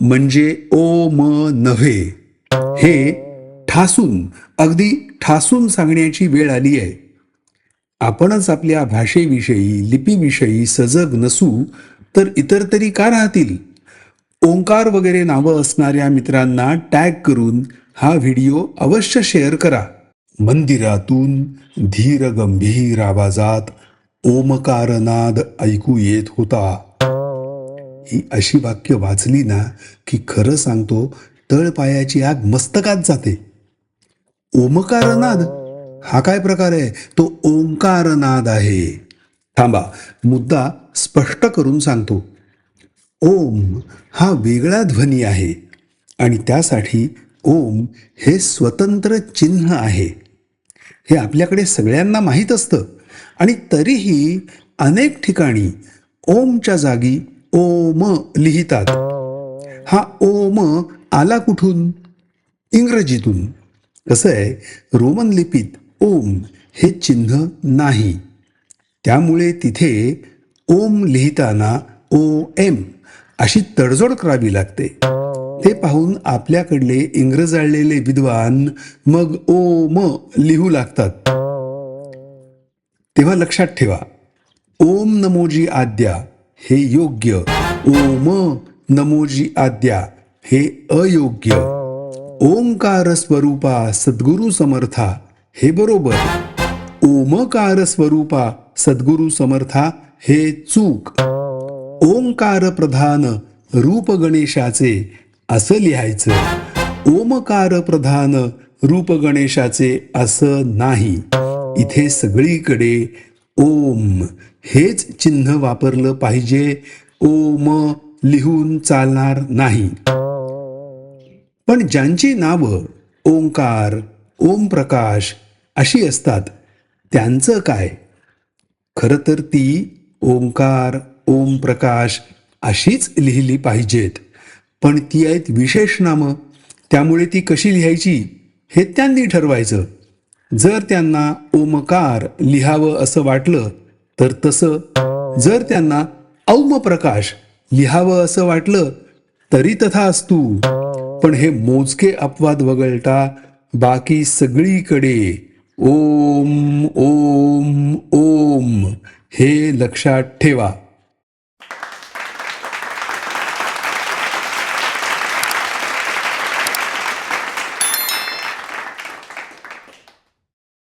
म्हणजे ओ म नव्हे. हे ठासून अगदी ठासून सांगण्याची वेळ आली आहे. आपणच आपल्या भाषेविषयी लिपीविषयी सजग नसू तर इतर तरी का राहतील? ओंकार वगैरे नावं असणाऱ्या मित्रांना टॅग करून हा व्हिडिओ अवश्य शेअर करा. मंदिरातून धीर गंभीर आवाजात ओमकारनाद ऐकू येत होता. ही अशी वाक्य वाचली ना की खरं सांगतो तळपायाची आग मस्तकात जाते. ओमकारनाद हा काय प्रकार आहे? तो ओंकारनाद आहे. थांबा मुद्दा स्पष्ट करून सांगतो. ओम हा वेगळा ध्वनी आहे आणि त्यासाठी ओम हे स्वतंत्र चिन्ह आहे. हे आपल्याकडे सगळ्यांना माहीत असतं आणि तरीही अनेक ठिकाणी ओमच्या जागी ओम लिहितात. हा ओम आला कुठून? इंग्रजीतून. कसं आहे? रोमन लिपीत ओम हे चिन्ह नाही. त्यामुळे तिथे ओम लिहिताना ओ एम अशी तडजोड करावी लागते. ते पाहून आपल्याकडले इंग्रजाळलेले विद्वान मग ओ म लिहू लागतात. तेव्हा लक्षात ठेवा. ओम नमोजी आद्या हे योग्य. ओम नमोजी आद्या. हे अयोग्य. ओंकार स्वरूपा सद्गुरु समर्था. हे बरोबर. ओमकार स्वरूपा सद्गुरु समर्था. हे चूक. ओंकार प्रधान रूप गणेशाचे. असं लिहायचं. ओमकार प्रधान रूप गणेशाचे असं नाही. इथे सगळीकडे ओम. हेच चिन्ह वापरलं पाहिजे. ओम लिहून चालणार नाही. पण ज्यांची नावं ओंकार ओम प्रकाश अशी असतात त्यांचं काय? खरं तर ती ओंकार ओम प्रकाश अशीच लिहिली पाहिजेत. पण ती आहेत विशेष नामं. त्यामुळे ती कशी लिहायची हे त्यांनी ठरवायचं. जर त्यांना ओमकार लिहावं असं वाटलं तर तसं जर त्यांना औम प्रकाश लिहावं असं वाटलं तरी तथा असतू. पण हे मोजके अपवाद वगळता बाकी सगळीकडे ओम ओम ओम हे लक्षात ठेवा.